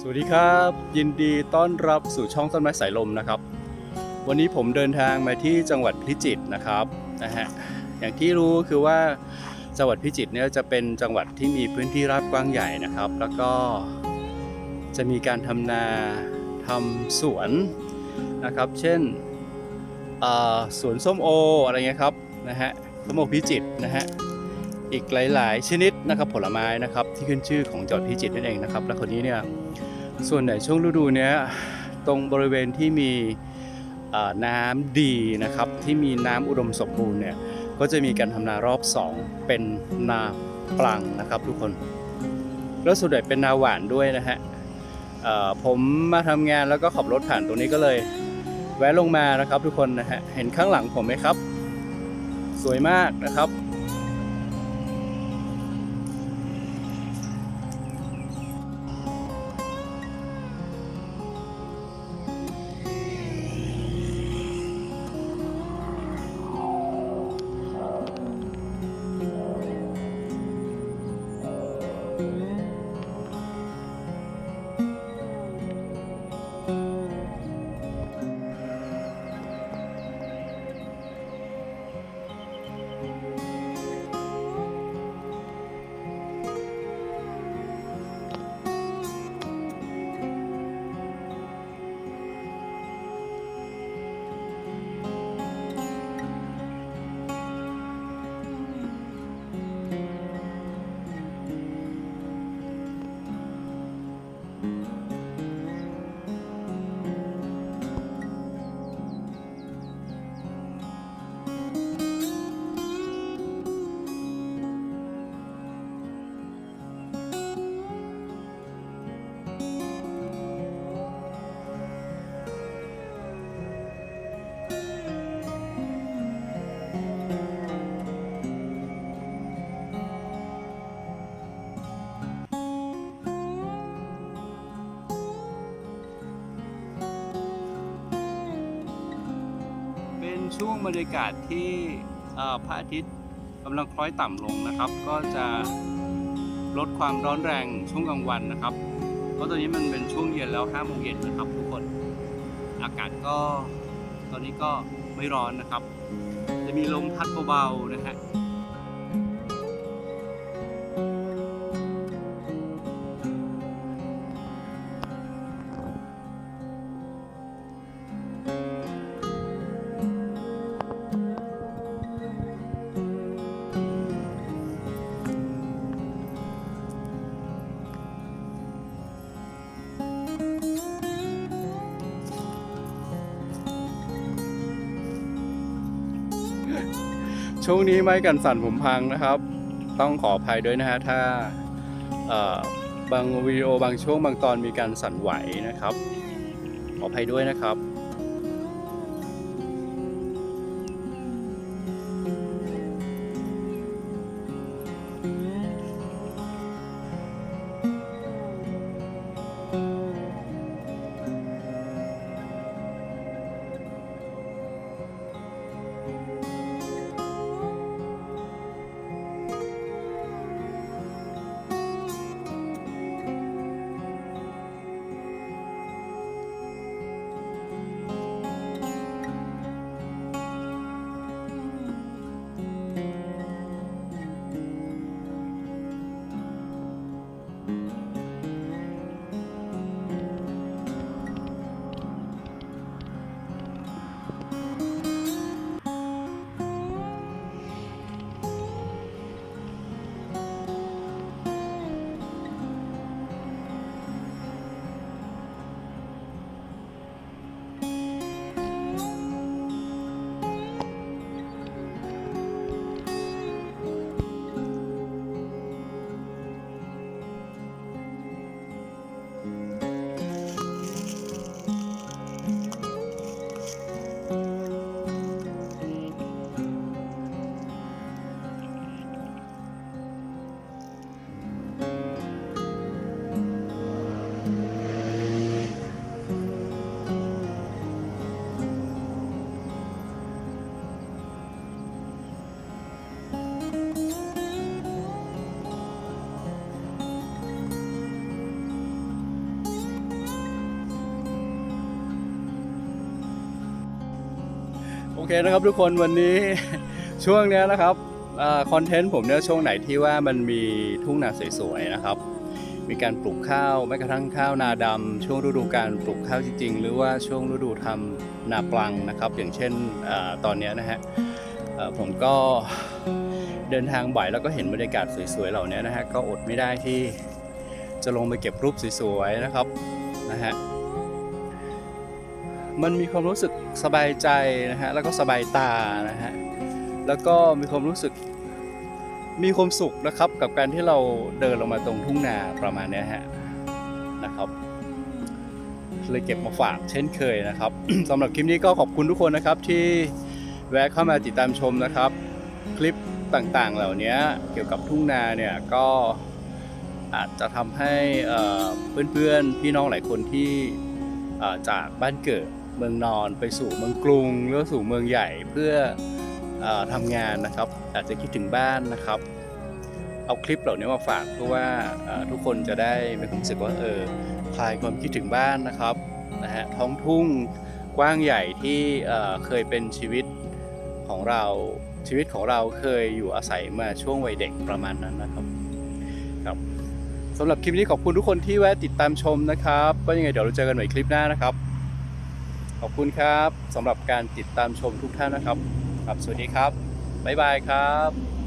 สวัสดีครับ ยินดีต้อนรับสู่ช่องต้นไม้สายลมนะครับ วันนี้ผมเดินทางมาที่จังหวัดพิจิตรนะครับนะฮะอย่างที่รู้คือว่าจังหวัดพิจิตรเนี่ยจะเป็นจังหวัดที่มีพื้นที่ราบกว้างใหญ่นะครับ แล้วก็จะมีการทำนาทำสวนนะครับ เช่นสวนส้มโออะไรเงี้ยครับนะฮะส้มโอพิจิตรนะฮะ อีกหลาย ๆ ชนิดนะครับผลไม้นะครับที่ขึ้นชื่อของจังหวัดพิจิตรนั่นเองนะครับ และคนนี้เนี่ยส่วนไหนช่วงฤดูเนี้ยตรงบริเวณที่มีน้ำดีนะครับที่มีน้ำอุดมสมบูรณ์เนี่ยก็จะมีการทำนารอบ 2 เป็นนาปลังนะครับทุกคนแล้วส่วนใหญ่เป็นนาหวานด้วยนะฮะผมมาทำงานแล้วก็ขับรถผ่านตรงนี้ก็เลย แวะลงมานะครับทุกคนนะฮะเห็นข้างหลังผมไหมครับ สวยมากนะครับ ช่วงบรรยากาศที่พระอาทิตย์กำลังคล้อยต่ำลงนะครับ ก็จะลดความร้อนแรงช่วงกลางวันนะครับ เพราะตอนนี้มันเป็นช่วงเย็นแล้ว5โมงเย็นนะครับทุกคน อากาศก็ตอนนี้ก็ไม่ร้อนนะครับ จะมีลมพัดเบาๆนะฮะ ช่วงนี้ไม้กันสั่นผมพังนะครับ ต้องขออภัยด้วยนะฮะถ้าบางวิดีโอบางช่วงบางตอนมีการสั่นไหวนะครับ ขออภัยด้วยนะครับ เคนะครับทุกคนวันนี้ช่วงเนี้ยนะครับคอนเทนต์ผมเนี่ยช่วงไหนที่ว่ามันมีทุ่งนาสวยๆนะครับ มีการปลูกข้าวแม้กระทั่งข้าวนาดำช่วงฤดูการปลูกข้าวจริงๆ หรือว่าช่วงฤดูทำนาปลังนะครับ อย่างเช่นอตอนนี้นะฮะผมก็เดินทางบ่อยแล้วก็เห็นบรรยากาศสวยๆเหล่านี้นะฮะก็อดไม่ได้ที่จะลงไปเก็บรูปสวยๆนะครับนะฮะ มันมีความรู้สึกสบายใจนะฮะแล้วก็สบายตานะฮะแล้วก็มีความรู้สึกมีความสุขนะครับกับการที่เราเดินลงมาตรงทุ่งนาประมาณนี้ฮะนะครับเลยเก็บมาฝากเช่นเคยนะครับ สำหรับคลิปนี้ก็ขอบคุณทุกคนนะครับที่แวะเข้ามาติดตามชมนะครับ คลิปต่างๆเหล่านี้เกี่ยวกับทุ่งนาเนี่ยก็อาจจะทำให้เอ่อเพื่อนๆพี่น้องหลายคนที่จากบ้านเกิด เมืองนอนไปสู่เมืองกรุงหรือสู่เมืองใหญ่เพื่ออทำงานนะครับ อาจจะคิดถึงบ้านนะครับ เอาคลิปเหล่านี้มาฝากเพื่อว่าทุกคนจะได้มีความรู้สึกว่าเออคลายความคิดถึงบ้านนะครับนะฮะท้องทุ่งกว้างใหญ่ที่เเคยเป็นชีวิตของเราชีวิตของเราเคยอยู่อาศัยมาช่วงวัยเด็กประมาณนั้นนะครับครับสำหรับคลิปนี้ขอบคุณทุกคนที่แวะติดตามชมนะครับ ก็ยังไงเดี๋ยวเราเจอกันใหม่คลิปหน้านะครับ ขอบคุณครับสำหรับการติดตามชมทุกท่านนะครับ ครับ สวัสดีครับ บ๊ายบายครับ